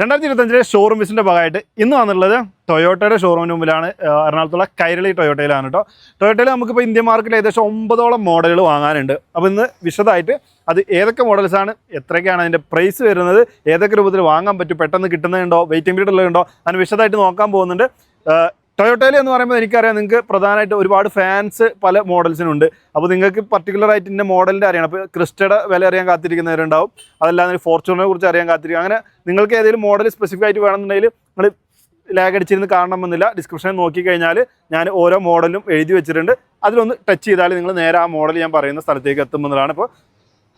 രണ്ടായിരത്തി ഇരുപത്തഞ്ചിലെ ഷോറൂം വിസിന്റെ ഭാഗമായിട്ട് ഇന്ന് വന്നിട്ടുള്ളത് ടൊയോട്ടയുടെ ഷോറൂമിന് മുമ്പിലാണ്. എറണാകുളത്തുള്ള കൈരളി ടൊയോട്ടയിലാണ് കേട്ടോ ടൊയോട്ടയിൽ നമുക്കിപ്പോൾ ഇന്ത്യ മാർക്കറ്റിൽ ഏകദേശം ഒമ്പതോളം മോഡലുകൾ വാങ്ങാനുണ്ട്. അപ്പോൾ ഇന്ന് വിശദമായിട്ട് അത് ഏതൊക്കെ മോഡൽസാണ് എത്രയൊക്കെയാണ് അതിന്റെ പ്രൈസ് വരുന്നത് ഏതൊക്കെ രൂപത്തിൽ വാങ്ങാൻ പറ്റും പെട്ടെന്ന് കിട്ടുന്നതുണ്ടോ വെയിറ്റിംഗ് പീരീഡ് ഉള്ളതുണ്ടോ അതിന് വിശദമായിട്ട് നോക്കാൻ പോകുന്നുണ്ട്. ടൊയോട്ടയിൽ എന്ന് പറയുമ്പോൾ എനിക്കറിയാം നിങ്ങൾക്ക് പ്രധാനമായിട്ട് ഒരുപാട് ഫാൻസ് പല മോഡൽസിനുണ്ട് അപ്പോൾ നിങ്ങൾക്ക് പർട്ടിക്കുലർ ആയിട്ട് ഇന്ന മോഡലിന്റെ അറിയണം. അപ്പോൾ ക്രിസ്റ്റയുടെ വില അറിയാൻ കാത്തിരിക്കുന്നവരുണ്ടാവും. അതല്ലാതെ ഫോർച്യൂണറെ കുറിച്ച് അറിയാൻ കാത്തിരിക്കും. അങ്ങനെ നിങ്ങൾക്ക് ഏതെങ്കിലും മോഡൽ സ്പെസിഫിക് ആയിട്ട് വേണമെന്നുണ്ടെങ്കിൽ നിങ്ങൾ ലാഗ് അടിച്ചിരുന്ന് കാണണമെന്നില്ല. ഡിസ്ക്രിപ്ഷനിൽ നോക്കിക്കഴിഞ്ഞാൽ ഞാൻ ഓരോ മോഡലും എഴുതി വെച്ചിട്ടുണ്ട്. അതിലൊന്ന് ടച്ച് ചെയ്താൽ നിങ്ങൾ നേരെ ആ മോഡൽ ഞാൻ പറയുന്ന സ്ഥലത്തേക്ക് എത്തുമെന്നതാണ് ഇപ്പോൾ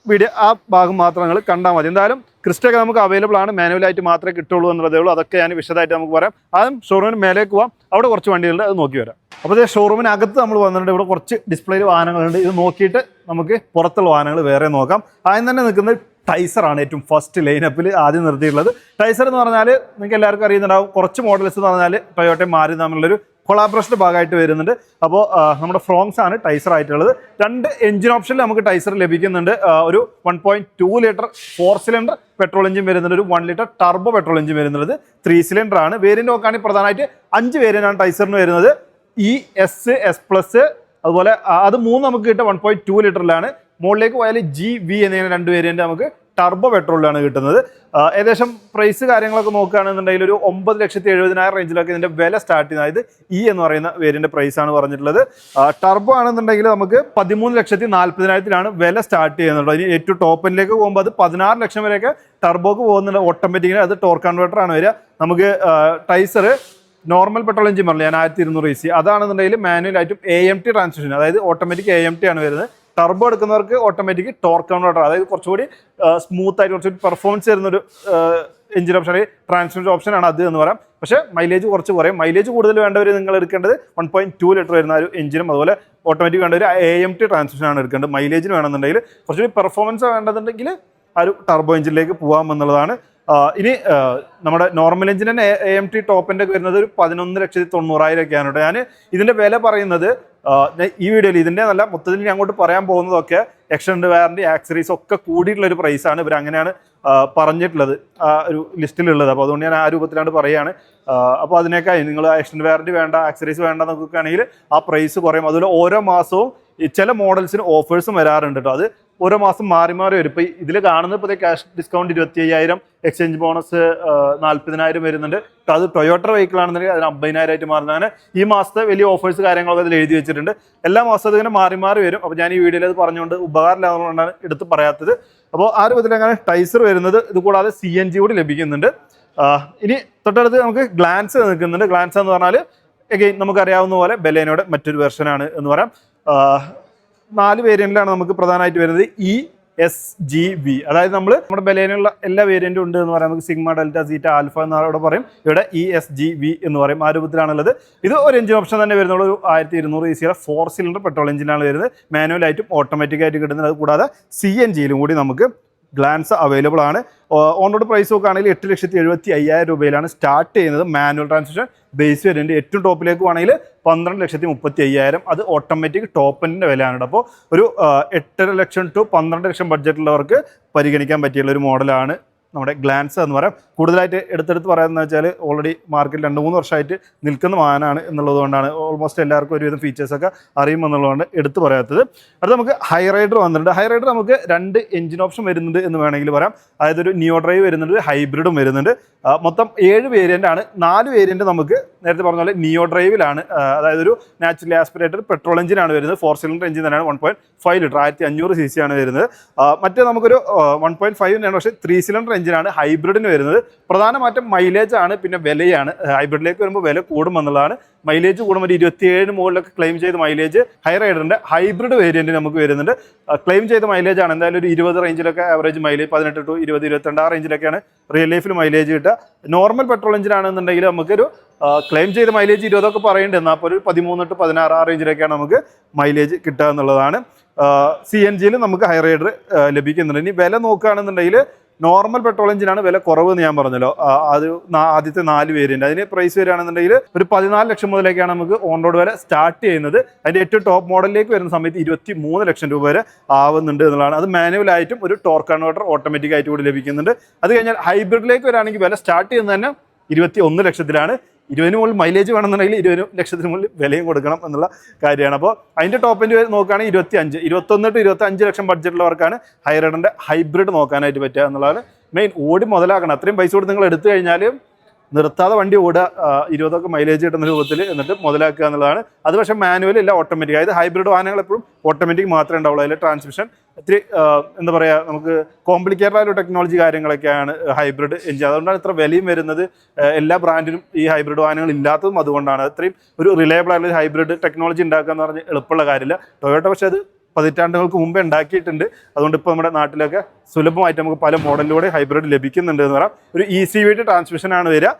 വീഡിയോ ആ ഭാഗം മാത്രം നിങ്ങൾ കണ്ടാൽ മതി. എന്തായാലും ക്രിസ്റ്റൊക്കെ നമുക്ക് അവൈലബിൾ ആണ്. മാനുവലായിട്ട് മാത്രമേ കിട്ടുള്ളൂ എന്നുള്ളതേ ഉള്ളൂ. അതൊക്കെ ഞാൻ വിശദമായിട്ട് നമുക്ക് പറയാം. ആദ്യം ഷോറൂമിന് മേലേക്ക് പോവാം. അവിടെ കുറച്ച് വണ്ടികളുണ്ട്. അത് നോക്കി വരാം. അപ്പോൾ ഇതേ ഷോറൂമിനകത്ത് നമ്മൾ വന്നിട്ടുണ്ട്. ഇവിടെ കുറച്ച് ഡിസ്പ്ലേയിൽ വാഹനങ്ങളുണ്ട്. ഇത് നോക്കിയിട്ട് നമുക്ക് പുറത്തുള്ള വാഹനങ്ങൾ വേറെ നോക്കാം. ആദ്യം തന്നെ നിൽക്കുന്നത് ടൈസറാണ് ഏറ്റവും ഫസ്റ്റ് ലൈനപ്പിൽ ആദ്യം നിർത്തിയിട്ടുള്ളത്. ടൈസർ എന്ന് പറഞ്ഞാൽ നിങ്ങൾക്ക് എല്ലാവർക്കും അറിയുന്നുണ്ടാവും. കുറച്ച് മോഡൽസ് എന്ന് പറഞ്ഞാൽ ടൊയോട്ടയും മാറി തമ്മിലുള്ളൊരു കൊളാബറേഷന്റെ ഭാഗമായിട്ട് വരുന്നുണ്ട്. അപ്പോൾ നമ്മുടെ ഫ്രോങ്സ് ആണ് ടൈസർ ആയിട്ടുള്ളത്. രണ്ട് എഞ്ചിൻ ഓപ്ഷനിൽ നമുക്ക് ടൈസർ ലഭിക്കുന്നുണ്ട്. ഒരു one point two litre four cylinder petrol engine വരുന്നുണ്ട്. ഒരു one litre turbo petrol engine വരുന്നത് ത്രീ സിലിണ്ടർ ആണ്. വേരിയന്റ് നോക്കുകയാണെങ്കിൽ പ്രധാനമായിട്ട് അഞ്ച് വേരിയന്റാണ് ടൈസറിന് വരുന്നത്. ഇ എസ് എസ് പ്ലസ് അതുപോലെ അത് മൂന്ന് നമുക്ക് കിട്ടുക വൺ പോയിന്റ് ടു ലിറ്ററിലാണ് മുകളിലേക്ക് പോയാൽ ജി വി എന്നിങ്ങനെ രണ്ട് വേരിയന്റ് നമുക്ക് ടർബോ പെട്രോളിലാണ് കിട്ടുന്നത്. ഏകദേശം പ്രൈസ് കാര്യങ്ങളൊക്കെ നോക്കുകയാണെന്നുണ്ടെങ്കിൽ ഒരു ഒമ്പത് ലക്ഷത്തി എഴുപതിനായിരം റേഞ്ചിലൊക്കെ ഇതിന്റെ വില സ്റ്റാർട്ട് ചെയ്യുന്നത്. ഇ എന്ന് പറയുന്ന വേരിന്റെ പ്രൈസ് ആണ് പറഞ്ഞിട്ടുള്ളത് ടർബോ ആണെന്നുണ്ടെങ്കിൽ നമുക്ക് പതിമൂന്ന് ലക്ഷത്തി നാൽപ്പതിനായിരത്തിലാണ് വില സ്റ്റാർട്ട് ചെയ്യുന്നത്. ഇനി ഏറ്റവും ടോപ്പിലേക്ക് പോകുമ്പോൾ അത് പതിനാറ് ലക്ഷം വരെയൊക്കെ ടർബോക്ക് പോകുന്നുണ്ട് ഓട്ടോമാറ്റിക്കിന് അത് ടോർ കൺവേർട്ടർ ആണ് വരിക. നമുക്ക് ടൈസർ നോർമൽ പെട്രോൾ എഞ്ചിൻ പറഞ്ഞില്ല ഞാൻ ആയിരത്തി ഇരുന്നൂറ് ഇ സി അതാണെന്നുണ്ടെങ്കിൽ മാനുവൽ ആയിട്ടും എ എം ടി ട്രാൻസ്മിഷൻ അതായത് ഓട്ടോമാറ്റിക് എ എം ടി ആണ് വരുന്നത്. ടർബോ എടുക്കുന്നവർക്ക് ഓട്ടോമാറ്റിക് ടോർക്ക് കൺവേർട്ടർ അതായത് കുറച്ചുകൂടി സ്മൂത്ത് ആയിട്ട് കുറച്ചുകൂടി പെർഫോമൻസ് തരുന്ന ഒരു എഞ്ചിൻ ഓപ്ഷൻ ട്രാൻസ്മിഷൻ ഓപ്ഷൻ ആണ് അത് എന്ന് പറയാം. പക്ഷെ മൈലേജ് കുറച്ച് കുറയും. മൈലേജ് കൂടുതൽ വേണ്ടവർ നിങ്ങൾ എടുക്കേണ്ടത് വൺ പോയിന്റ് ടു ലിറ്റർ വരുന്ന ഒരു എഞ്ചിനും അതുപോലെ ഓട്ടോമാറ്റിക് വേണ്ട ഒരു എ എം ടി ട്രാൻസ്മിഷൻ ആണ് എടുക്കേണ്ടത്. മൈലേജിന് വേണമെന്നുണ്ടെങ്കിൽ കുറച്ചുകൂടി പെർഫോമൻസ് വേണ്ടതുണ്ടെങ്കിൽ ആ ഒരു ടർബോ എഞ്ചിനിലേക്ക് പോകാം എന്നുള്ളതാണ് ഇനി നമ്മുടെ നോർമൽ എഞ്ചിൻ തന്നെ എ എം ടി ടോപ്പിന്റെ വരുന്നത് ഒരു പതിനൊന്ന് ലക്ഷത്തി തൊണ്ണൂറായിരം ഒക്കെയാണ് ഞാൻ ഇതിന്റെ വില പറയുന്നത് ഈ വീഡിയോയിൽ ഇതിന്റെ നല്ല മൊത്തത്തിൽ ഞാൻ അങ്ങോട്ട് പറയാൻ പോകുന്നതൊക്കെ എക്സ്റ്റൻഡ് വാറണ്ടി ആക്സറീസ് ഒക്കെ കൂടിയിട്ടുള്ള ഒരു പ്രൈസാണ് ഇവർ അങ്ങനെയാണ് പറഞ്ഞിട്ടുള്ളത് ആ ഒരു ലിസ്റ്റിലുള്ളത്. അപ്പോൾ അതുകൊണ്ട് ഞാൻ ആ രൂപത്തിലാണ് പറയുകയാണ്. അപ്പോൾ അതിനേക്കായി നിങ്ങൾ എക്സ്റ്റൻഡ് വാറണ്ടി വേണ്ട ആക്സറീസ് വേണ്ട നോക്കുകയാണെങ്കിൽ ആ പ്രൈസ് കുറയും. അതുപോലെ ഓരോ മാസവും ചില മോഡൽസിന് ഓഫേഴ്സും വരാറുണ്ട് കേട്ടോ അത് ഓരോ മാസം മാറി മാറി വരും. ഇപ്പോൾ ഇതിൽ കാണുന്നത് ഇപ്പോൾ ക്യാഷ് ഡിസ്കൗണ്ട് ഇരുപത്തി അയ്യായിരം എക്സ്ചേഞ്ച് ബോണസ് നാൽപ്പതിനായിരം വരുന്നുണ്ട്. അത് ടൊയോട്ട വെഹിക്കിൾ ആണെന്നുണ്ടെങ്കിൽ അതിന് അമ്പതിനായിരം ആയിട്ട് മാറുന്നത് അങ്ങനെ ഈ മാസത്തെ വലിയ ഓഫേഴ്സ് കാര്യങ്ങളൊക്കെ അതിൽ എഴുതി വെച്ചിട്ടുണ്ട്. എല്ലാ മാസവും അതിങ്ങനെ മാറി മാറി വരും. അപ്പോൾ ഞാൻ ഈ വീഡിയോയിൽ അത് പറഞ്ഞുകൊണ്ട് ഉപകാരമില്ലാതുകൊണ്ടാണ് എടുത്ത് പറയാത്തത്. അപ്പോൾ ആ രൂപത്തിൽ അങ്ങനെ ടൈസർ വരുന്നത്. ഇത് കൂടാതെ സി എൻ ജി കൂടി ലഭിക്കുന്നുണ്ട്. ഇനി തൊട്ടടുത്ത് നമുക്ക് ഗ്ലാൻസ് നിൽക്കുന്നുണ്ട്. ഗ്ലാൻസ് എന്ന് പറഞ്ഞാൽ എഗെയിൻ നമുക്കറിയാവുന്ന പോലെ ബെലേനോടെ മറ്റൊരു വെർഷനാണ് എന്ന് പറയാം. നാല് വേരിയന്റിലാണ് നമുക്ക് പ്രധാനമായിട്ട് വരുന്നത്. ഇ എസ് ജി വി അതായത് നമ്മൾ നമ്മുടെ ബലേനുള്ള എല്ലാ വേരിയന്റും ഉണ്ട് എന്ന് പറയാം. നമുക്ക് സിഗ്മ ഡെൽറ്റ സീറ്റ ആൽഫ എന്ന് അവിടെ പറയും. ഇവിടെ ഇ എസ് ജി വി എന്ന് പറയും ആ രൂപത്തിലാണുള്ളത്. ഇത് ഒരു എഞ്ചിൻ ഓപ്ഷൻ തന്നെ വരുന്നുള്ളൂ. ഒരു ആയിരത്തി ഇരുന്നൂറ് ഇ സിയുടെ ഫോർ സിലിണ്ടർ പെട്രോൾ എഞ്ചിനാണ് വരുന്നത്. മാനുവൽ ആയിട്ടും ഓട്ടോമാറ്റിക് ആയിട്ട് കിട്ടുന്നത്. കൂടാതെ സി എൻ ജിയിലും കൂടി നമുക്ക് ഗ്ലാൻസ് അവൈലബിൾ ആണ്. ഓൺ റോഡ് പ്രൈസ് നോക്കുകയാണെങ്കിൽ എട്ട് ലക്ഷത്തി എഴുപത്തി അയ്യായിരം രൂപയിലാണ് സ്റ്റാർട്ട് ചെയ്യുന്നത്. മാനുവൽ ട്രാൻസ്മിഷൻ ബേസ് വരുന്നുണ്ട്. ഏറ്റവും ടോപ്പിലേക്ക് വേണമെങ്കിൽ പന്ത്രണ്ട് ലക്ഷത്തി മുപ്പത്തി അയ്യായിരം. അത് ഓട്ടോമാറ്റിക് ടോപ്പിന്റെ വിലയാണ് അപ്പോൾ ഒരു എട്ടര ലക്ഷം ടു പന്ത്രണ്ട് ലക്ഷം ബഡ്ജറ്റുള്ളവർക്ക് പരിഗണിക്കാൻ പറ്റിയുള്ള ഒരു മോഡലാണ് നമ്മുടെ ഗ്ലാൻസ് എന്ന് പറയാം. കൂടുതലായിട്ട് എടുത്തെടുത്ത് പറയാമെന്ന് വെച്ചാൽ ഓൾറെഡി മാർക്കറ്റ് രണ്ട് മൂന്ന് വർഷമായിട്ട് നിൽക്കുന്ന വാഹനമാണ് എന്നുള്ളത് കൊണ്ടാണ് ഓൾമോസ്റ്റ് എല്ലാവർക്കും ഒരുവിധം ഫീച്ചേഴ്സൊക്കെ അറിയുമെന്നുള്ളതുകൊണ്ട് എടുത്ത് പറയാത്തത്. അടുത്ത് നമുക്ക് ഹൈ റൈഡർ വന്നിട്ടുണ്ട്. ഹൈ റൈഡർ നമുക്ക് രണ്ട് എഞ്ചിൻ ഓപ്ഷൻ വരുന്നുണ്ട് എന്ന് വേണമെങ്കിൽ പറയാം. അതായത് ഒരു ന്യൂ ഡ്രൈവ് വരുന്നുണ്ട് ഹൈബ്രിഡും വരുന്നുണ്ട്. മൊത്തം ഏഴ് വേരിയന്റ് ആണ്. നാല് വേരിയന്റ് നമുക്ക് നേരത്തെ പറഞ്ഞ പോലെ നിയോ ഡ്രൈവിലാണ് അതായത് ഒരു നാച്ചുറലി ആസ്പിറേറ്റഡ് പെട്രോൾ എഞ്ചിനാണ് വരുന്നത്. ഫോർ സിലിണ്ടർ എഞ്ചിൻ തന്നെയാണ് വൺ പോയിന്റ് ഫൈവ് ലിറ്റർ ആയിരത്തി അഞ്ഞൂറ് സി സി ആണ് വരുന്നത്. മറ്റേ നമുക്കൊരു വൺ പോയിന്റ് ഫൈവ് തന്നെയാണ് പക്ഷേ ത്രീ സിലിണ്ടർ എഞ്ചിനാണ് ഹൈബ്രിഡിന് വരുന്നത്. പ്രധാന മാറ്റം മൈലേജ് ആണ് പിന്നെ വിലയാണ്. ഹൈബ്രിഡിലേക്ക് വരുമ്പോൾ വില കൂടും എന്നുള്ളതാണ് മൈലേജ് കൂടുമ്പോൾ ഒരു ഇരുപത്തിയേഴ് മുകളിലൊക്കെ ക്ലെയിം ചെയ്ത മൈലേജ് ഹൈ റൈഡറിന്റെ ഹൈബ്രിഡ് വേരിയന്റ് നമുക്ക് വരുന്നുണ്ട്. ക്ലെയിം ചെയ്ത മൈലേജ് ആണ്. എന്തായാലും ഒരു ഇരുപത് റേഞ്ചിലൊക്കെ ആവറേജ് മൈലേജ് പതിനെട്ട് ടു ഇരുപത് ഇരുപത്തിരണ്ട് ആ റേഞ്ചിലൊക്കെയാണ് റിയൽ ലൈഫിൽ മൈലേജ് കിട്ടുക. നോർമൽ പെട്രോൾ എഞ്ചിൻ ആണെന്നുണ്ടെങ്കിൽ നമുക്കൊരു ക്ലെയിം ചെയ്ത മൈലേജ് ഇരുപതൊക്കെ പറയുന്നുണ്ട് എന്നാൽ ഒരു പതിമൂന്ന് ടു പതിനാറ് ആ റേഞ്ചിലൊക്കെയാണ് നമുക്ക് മൈലേജ് കിട്ടുക എന്നുള്ളതാണ്. സി എൻ ജിയിൽ നമുക്ക് ഹൈ റൈഡർ ലഭിക്കുന്നുണ്ട്. ഇനി വില നോക്കുകയാണെന്നുണ്ടെങ്കിൽ നോർമൽ പെട്രോൾ എഞ്ചിനാണ് വില കുറവ് എന്ന് ഞാൻ പറഞ്ഞല്ലോ. അത് ആദ്യത്തെ നാല് വേരിയന്റ് അതിന് പ്രൈസ് വരികയാണെന്നുണ്ടെങ്കിൽ ഒരു പതിനാല് ലക്ഷം മുതലേക്കാണ് നമുക്ക് ഓൺ റോഡ് വരെ സ്റ്റാർട്ട് ചെയ്യുന്നത്. അതിന്റെ ഏറ്റവും ടോപ്പ് മോഡലിലേക്ക് വരുന്ന സമയത്ത് ഇരുപത്തി മൂന്ന് ലക്ഷം രൂപ വരെ ആവുന്നുണ്ട് എന്നുള്ളതാണ്. അത് മാനുവൽ ആയിട്ടും ഒരു ടോർക്ക് കൺവേർട്ടർ ഓട്ടോമാറ്റിക് ആയിട്ട് കൂടി ലഭിക്കുന്നുണ്ട്. അത് കഴിഞ്ഞാൽ ഹൈബ്രിഡിലേക്ക് വരാണെങ്കിൽ വില സ്റ്റാർട്ട് ചെയ്യുന്നത് തന്നെ ഇരുപത്തി ഒന്ന് ലക്ഷത്തിലാണ്. ഇരുപതിന് മുകളിൽ മൈലേജ് വേണമെന്നുണ്ടെങ്കിൽ ഇരുപത് ലക്ഷത്തിന് മുകളിൽ വിലയും കൊടുക്കണം എന്നുള്ള കാര്യമാണ്. അപ്പോൾ അതിന്റെ ടോപ്പ് എൻഡ് നോക്കുകയാണെങ്കിൽ ഇരുപത്തി അഞ്ച് ഇരുപത്തൊന്ന് ടു ഇരുപത്തി അഞ്ച് ലക്ഷം ബഡ്ജറ്റിലുള്ളവർക്കാണ് ഹൈറൈഡറിന്റെ ഹൈബ്രിഡ് നോക്കാനായിട്ട് പറ്റുക എന്നുള്ളതാണ് മെയിൻ ഓടി മുതലാക്കണം. അത്രയും പൈസ കൊടുത്ത് നിങ്ങൾ എടുത്തു കഴിഞ്ഞാൽ നിർത്താതെ വണ്ടി ഓടുക ഇരുപതൊക്കെ മൈലേജ് കിട്ടുന്ന രൂപത്തിൽ എന്നിട്ട് മുതലാക്കുക എന്നുള്ളതാണ്. അത് പക്ഷേ മാനുവൽ ഇല്ല ഓട്ടോമാറ്റിക് അതായത് ഹൈബ്രിഡ് വാഹനങ്ങൾ എപ്പോഴും ഓട്ടോമാറ്റിക് മാത്രമേ ഉണ്ടാവുള്ളൂ. അതിൽ ട്രാൻസ്മിഷൻ ഇത്തിരി എന്താ പറയുക നമുക്ക് കോംപ്ലിക്കേറ്റഡ് ആയ ടെക്നോളജി കാര്യങ്ങളൊക്കെയാണ് ഹൈബ്രിഡ് എഞ്ചിൻ അതുകൊണ്ടാണ് ഇത്ര വിലയും വരുന്നത്. എല്ലാ ബ്രാൻഡിനും ഈ ഹൈബ്രിഡ് വാഹനങ്ങൾ ഇല്ലാത്തതും അതുകൊണ്ടാണ്. അത്രയും ഒരു റിലയബിൾ ആയിട്ടുള്ള ഹൈബ്രിഡ് ടെക്നോളജി ഉണ്ടാക്കുക എന്ന് പറഞ്ഞാൽ എളുപ്പമുള്ള കാര്യമില്ല. ടൊയോട്ട പക്ഷേ അത് പതിറ്റാണ്ടുകൾക്ക് മുമ്പേ ഉണ്ടാക്കിയിട്ടുണ്ട്. അതുകൊണ്ട് ഇപ്പോൾ നമ്മുടെ നാട്ടിലൊക്കെ സുലഭമായിട്ട് നമുക്ക് പല മോഡലിലൂടെ ഹൈബ്രിഡ് ലഭിക്കുന്നുണ്ട് എന്ന് പറയാം. ഒരു ഇ സി ട്രാൻസ്മിഷനാണ് വരിക.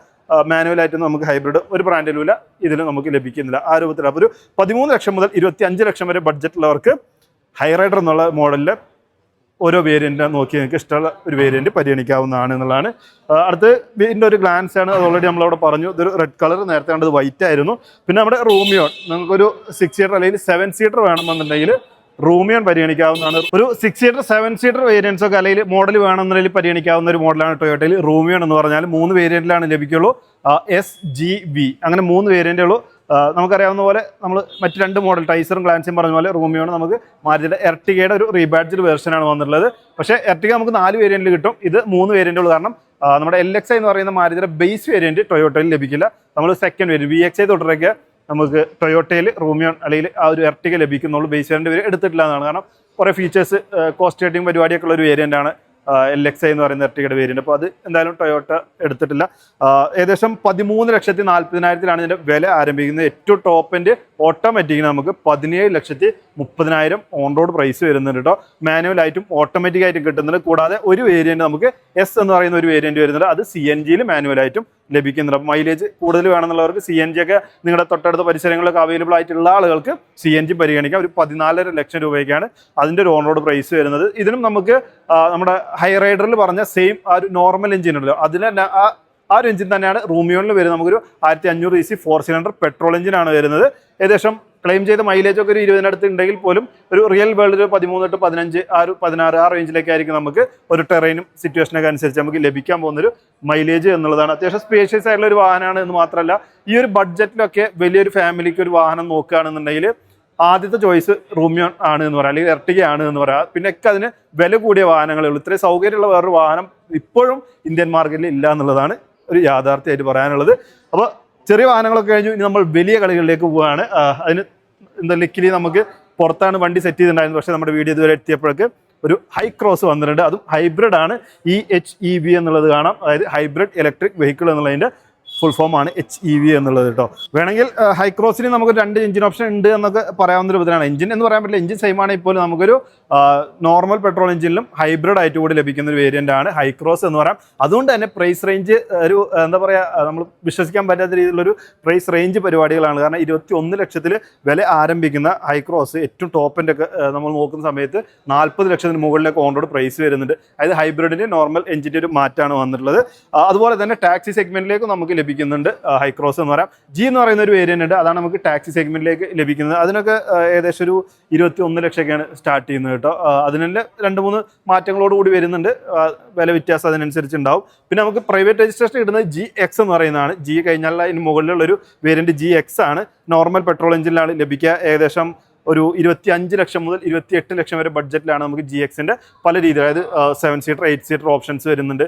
മാനുവലായിട്ട് നമുക്ക് ഹൈബ്രിഡ് ഒരു ബ്രാൻഡിലുമില്ല ഇതിൽ നമുക്ക് ലഭിക്കുന്നില്ല. ആ രൂപത്തിൽ അപ്പോൾ ഒരു പതിമൂന്ന് ലക്ഷം മുതൽ ഇരുപത്തി അഞ്ച് ലക്ഷം വരെ ബഡ്ജറ്റുള്ളവർക്ക് ഹൈറൈഡർ എന്നുള്ള മോഡലിൽ ഓരോ വേരിയന്റ് നോക്കി നിങ്ങൾക്ക് ഇഷ്ടമുള്ള ഒരു വേരിയന്റ് പരിഗണിക്കാവുന്നതാണ് എന്നുള്ളതാണ്. അടുത്ത് ഇതിന്റെ ഒരു ഗ്ലാൻസ് ആണ്. അത് ഓൾറെഡി നമ്മളവിടെ പറഞ്ഞു. ഇതൊരു റെഡ് കളർ നേരത്തെ കണ്ടത് വൈറ്റ് ആയിരുന്നു. പിന്നെ നമ്മുടെ റൂമിയോൺ നിങ്ങൾക്കൊരു സിക്സ് സീറ്റർ അല്ലെങ്കിൽ സെവൻ സീറ്റർ വേണമെന്നുണ്ടെങ്കിൽ റൂമിയോൺ പരിഗണിക്കാവുന്നതാണ്. ഒരു six seater seven seater variants ഒക്കെ അല്ലെങ്കിൽ മോഡൽ വേണമെന്നുണ്ടെങ്കിൽ പരിഗണിക്കാവുന്ന ഒരു മോഡലാണ് ടൊയോട്ടയിൽ റൂമിയോൺ എന്ന് പറഞ്ഞാൽ മൂന്ന് വേരിയന്റിലാണ് ലഭിക്കുള്ളൂ. എസ് ജി വി അങ്ങനെ മൂന്ന് വേരിയന്റേ നമുക്കറിയാവുന്ന പോലെ നമ്മൾ മറ്റ് രണ്ട് മോഡൽ ടൈസറും ഗ്ലാൻസും പറഞ്ഞ പോലെ റൂമിയോണ് നമുക്ക് മാരുതിയുടെ എർട്ടിഗയുടെ ഒരു റീബാഡ്ജഡ് വേർഷനാണ് വന്നിട്ടുള്ളത്. പക്ഷേ എർട്ടിക നമുക്ക് നാല് വേരിയന്റിൽ കിട്ടും. ഇത് മൂന്ന് വേരിയന്റ് ഉള്ളൂ. കാരണം നമ്മുടെ എൽ എക്സ് എന്ന് പറയുന്ന മാരുതിയുടെ ബേസ് വേരിയന്റ് ടൊയോട്ടയിൽ ലഭിക്കില്ല. നമ്മൾ second variant V X I തുടരൊക്കെ നമുക്ക് ടൊയോട്ടയിൽ റൂമിയോൺ അല്ലെങ്കിൽ ആ ഒരു എർട്ടിക ലഭിക്കുന്നുള്ളൂ. ബേസ് വേരിയന്റ് വരെ എടുത്തിട്ടില്ല എന്നാണ്. കാരണം കുറേ ഫീച്ചേഴ്സ് കോസ്റ്റ് കട്ടിങ് പരിപാടിയൊക്കെ ഉള്ള ഒരു വേരിയന്റ് ആണ്. എൽ എക്സ് ഐ എന്ന് പറയുന്ന എർട്ടികയുടെ വേരിയന്റ് അപ്പോൾ അത് എന്തായാലും ടൊയോട്ട എടുത്തിട്ടില്ല. ഏകദേശം പതിമൂന്ന് ലക്ഷത്തി നാൽപ്പതിനായിരത്തിലാണ് ഇതിന്റെ വില ആരംഭിക്കുന്നത്. ഏറ്റവും ടോപ്പിന്റെ ഓട്ടോമാറ്റിക്കിന് നമുക്ക് പതിനേഴ് ലക്ഷത്തി മുപ്പതിനായിരം ഓൺ റോഡ് പ്രൈസ് വരുന്നുണ്ട് കേട്ടോ. മാനുവൽ ആയിട്ടും ഓട്ടോമാറ്റിക് ആയിട്ടും കിട്ടുന്നുണ്ട്. കൂടാതെ ഒരു വേരിയന്റ് നമുക്ക് എസ് എന്ന് പറയുന്ന ഒരു വേരിയന്റ് വരുന്നുണ്ട്. അത് സി എൻ ജിയിൽ മാനുവൽ ആയിട്ടും ലഭിക്കുന്നുണ്ട്. അപ്പോൾ മൈലേജ് കൂടുതൽ വേണമെന്നുള്ളവർക്ക് സി എൻ ജി ഒക്കെ നിങ്ങളുടെ തൊട്ടടുത്ത പരിസരങ്ങളിലൊക്കെ അവൈലബിൾ ആയിട്ടുള്ള ആളുകൾക്ക് സി എൻ ജി പരിഗണിക്കാം. ഒരു പതിനാലര ലക്ഷം രൂപയ്ക്കാണ് അതിന്റെ ഒരു ഓൺ റോഡ് പ്രൈസ് വരുന്നത്. ഇതിനും നമുക്ക് നമ്മുടെ ഹൈ റൈഡറിൽ പറഞ്ഞ സെയിം ആ ഒരു നോർമൽ എഞ്ചിൻ ഉണ്ടല്ലോ. തന്നെ ആ ആ ഒരു എഞ്ചിൻ തന്നെയാണ്. റൂമിയോണിൽ വരുന്നത് നമുക്കൊരു ആയിരത്തി അഞ്ഞൂറ് E C four cylinder petrol എഞ്ചിനാണ് വരുന്നത്. ഏകദേശം ക്ലെയിം ചെയ്ത മൈലേജ് ഒക്കെ ഒരു ഇരുപതിനടുത്ത് ഉണ്ടെങ്കിൽ പോലും ഒരു റിയൽ വേൾഡിൽ പതിമൂന്ന് തൊട്ട് പതിനഞ്ച് ആ ഒരു പതിനാറ് ആ റേഞ്ചിലേക്കായിരിക്കും നമുക്ക് ഒരു ടെറൈനും സിറ്റുവേഷനൊക്കെ അനുസരിച്ച് നമുക്ക് ലഭിക്കാൻ പോകുന്നൊരു മൈലേജ് എന്നുള്ളതാണ്. അത്യാവശ്യം സ്പേഷ്യസ് ആയിട്ടുള്ള ഒരു വാഹനമാണ് എന്ന് മാത്രമല്ല ഈ ഒരു ബഡ്ജറ്റിലൊക്കെ വലിയൊരു ഫാമിലിക്ക് ഒരു വാഹനം നോക്കുകയാണെന്നുണ്ടെങ്കിൽ ആദ്യത്തെ ചോയ്സ് റൂമിയോൺ ആണ് എന്ന് പറയാം അല്ലെങ്കിൽ എർട്ടിക ആണ് എന്ന് പറയാം. പിന്നെ ഒക്കെ അതിന് വില കൂടിയ വാഹനങ്ങളേ ഉള്ളൂ. ഇത്രയും സൗകര്യമുള്ള വേറൊരു വാഹനം ഇപ്പോഴും ഇന്ത്യൻ മാർക്കറ്റിൽ ഇല്ല എന്നുള്ളതാണ് ഒരു യാഥാർത്ഥ്യമായിട്ട് പറയാനുള്ളത്. അപ്പോൾ ചെറിയ വാഹനങ്ങളൊക്കെ കഴിഞ്ഞു. ഇനി നമ്മൾ വലിയ കളികളിലേക്ക് പോവുകയാണ്. അതിന് എന്താ ലക്കിലി നമുക്ക് പുറത്താണ് വണ്ടി സെറ്റ് ചെയ്തിട്ടുണ്ടായിരുന്നത്. പക്ഷേ നമ്മുടെ വീഡിയോ ഇതുവരെ എത്തിയപ്പോഴേക്ക് ഒരു ഹൈ ക്രോസ് വന്നിട്ടുണ്ട്. അതും ഹൈബ്രിഡ് ആണ് ഇ എച്ച് ഇ ബി എന്നുള്ളത് കാണാം. അതായത് ഹൈബ്രിഡ് ഇലക്ട്രിക് വെഹിക്കിൾ എന്നുള്ളതിന്റെ ഫുൾ ഫോം ആണ് എച്ച് ഇ വി എന്നുള്ളത് കേട്ടോ. വേണമെങ്കിൽ ഹൈക്രോസിന് നമുക്ക് രണ്ട് എഞ്ചിൻ ഓപ്ഷൻ ഉണ്ട് എന്നൊക്കെ പറയാവുന്ന രൂപത്തിലാണ് എഞ്ചിൻ എന്ന് പറയാൻ പറ്റില്ല എഞ്ചിൻ സെയിം ആണെങ്കിൽ പോലും നമുക്കൊരു നോർമൽ പെട്രോൾ എഞ്ചിനിലും ഹൈബ്രിഡ് ആയിട്ട് കൂടി ലഭിക്കുന്ന ഒരു വേരിയന്റ് ആണ് ഹൈക്രോസ് എന്ന് പറയാം. അതുകൊണ്ട് തന്നെ പ്രൈസ് റേഞ്ച് ഒരു എന്താ പറയുക നമ്മൾ വിശ്വസിക്കാൻ പറ്റാത്ത രീതിയിലുള്ളൊരു പ്രൈസ് റേഞ്ച് പരിപാടികളാണ്. കാരണം ഇരുപത്തി ഒന്ന് ലക്ഷത്തിൽ വില ആരംഭിക്കുന്ന ഹൈക്രോസ് ഏറ്റവും ടോപ്പിന്റെ ഒക്കെ നമ്മൾ നോക്കുന്ന സമയത്ത് നാൽപ്പത് ലക്ഷത്തിന് മുകളിലേക്ക് ഓൺ റോഡ് പ്രൈസ് വരുന്നുണ്ട്. അതായത് ഹൈബ്രിഡിന്റെ നോർമൽ എഞ്ചിന്റെ ഒരു മാറ്റമാണ് വന്നിട്ടുള്ളത്. അതുപോലെ തന്നെ ടാക്സി സെഗ്മെന്റിലേക്ക് നമുക്ക് ലഭിക്കുന്നുണ്ട്. ഹൈക്രോസ് എന്ന് പറയാം. ജി എന്ന് പറയുന്ന ഒരു വേരിയന്റ് ഉണ്ട്. അതാണ് നമുക്ക് ടാക്സി സെഗ്മെന്റിലേക്ക് ലഭിക്കുന്നത്. അതിനൊക്കെ ഏകദേശം ഒരു ഇരുപത്തി ഒന്ന് ലക്ഷമൊക്കെയാണ് സ്റ്റാർട്ട് ചെയ്യുന്നത് കേട്ടോ. അതിനെ രണ്ട് മൂന്ന് മാറ്റങ്ങളോട് കൂടി വരുന്നുണ്ട്. വില വ്യത്യാസം അതിനനുസരിച്ച് ഉണ്ടാവും. പിന്നെ നമുക്ക് പ്രൈവറ്റ് രജിസ്ട്രേഷൻ ഇടുന്നത് ജി എക്സ് എന്ന് പറയുന്നതാണ്. ജി കഴിഞ്ഞാൽ അതിന് മുകളിലുള്ള ഒരു വേരിയന്റ് ജി എക്സ് ആണ് നോർമൽ പെട്രോൾ എഞ്ചിനിലാണ് ലഭിക്കുക. ഏകദേശം ഒരു ഇരുപത്തി അഞ്ച് ലക്ഷം മുതൽ ഇരുപത്തി എട്ട് ലക്ഷം വരെ ബഡ്ജറ്റിലാണ് നമുക്ക് ജി എക്സിന്റെ പല രീതിയിൽ. അതായത് seven seater eight seater options വരുന്നുണ്ട്.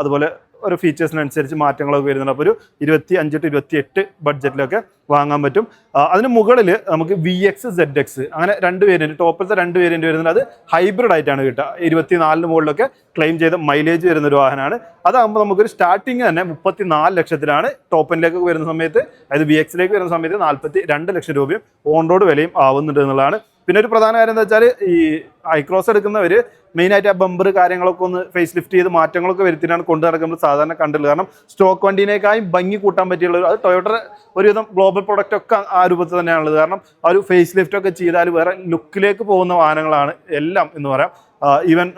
അതുപോലെ ഓരോ ഫീച്ചേഴ്സിനനുസരിച്ച് മാറ്റങ്ങളൊക്കെ വരുന്നുണ്ട്. അപ്പോൾ ഒരു ഇരുപത്തി അഞ്ച് ടു ഇരുപത്തി എട്ട് ബഡ്ജറ്റിലൊക്കെ വാങ്ങാൻ പറ്റും. അതിന് മുകളിൽ നമുക്ക് വി എക്സ് സെഡ് എക്സ് അങ്ങനെ രണ്ട് വേരിയന്റ് ടോപ്പിലത്തെ രണ്ട് വേരിയന്റ് വരുന്നുണ്ട്. അത് ഹൈബ്രിഡ് ആയിട്ടാണ് കിട്ടുക. ഇരുപത്തി നാലിന് മുകളിലൊക്കെ ക്ലെയിം ചെയ്ത മൈലേജ് വരുന്ന ഒരു വാഹനമാണ്. അതാകുമ്പോൾ നമുക്കൊരു സ്റ്റാർട്ടിങ് തന്നെ മുപ്പത്തി നാല് ലക്ഷത്തിലാണ് ടോപ്പിലേക്ക് വരുന്ന സമയത്ത്. അതായത് വി എക്സിലേക്ക് വരുന്ന സമയത്ത് നാൽപ്പത്തി രണ്ട് ലക്ഷം രൂപയും ഓൺ റോഡ് വിലയും ആവുന്നുണ്ട് എന്നുള്ളതാണ് പിന്നെ ഒരു പ്രധാന കാര്യം എന്താ വെച്ചാൽ ഈ ഹൈക്രോസ് എടുക്കുന്നവർ മെയിനായിട്ട് ആ ബമ്പർ കാര്യങ്ങളൊക്കെ ഒന്ന് ഫേസ് ലിഫ്റ്റ് ചെയ്ത് മാറ്റങ്ങളൊക്കെ വരുത്തിയിട്ടാണ് കൊണ്ടു നടക്കുന്നത്. സാധാരണ കണ്ടുള്ളത് കാരണം സ്റ്റോക്ക് വണ്ടീനേക്കാളും ഭംഗി കൂട്ടാൻ പറ്റിയുള്ള അത് ടൊയോട്ട ഒരുവിധം ഗ്ലോബൽ പ്രൊഡക്റ്റ് ഒക്കെ ആ രൂപത്തിൽ തന്നെയാണുള്ളത്. കാരണം ആ ഒരു ഫേസ് ലിഫ്റ്റ് ഒക്കെ ചെയ്താൽ വേറെ ലുക്കിലേക്ക് പോകുന്ന വാഹനങ്ങളാണ് എല്ലാം എന്ന് പറയാം. ഈവൻ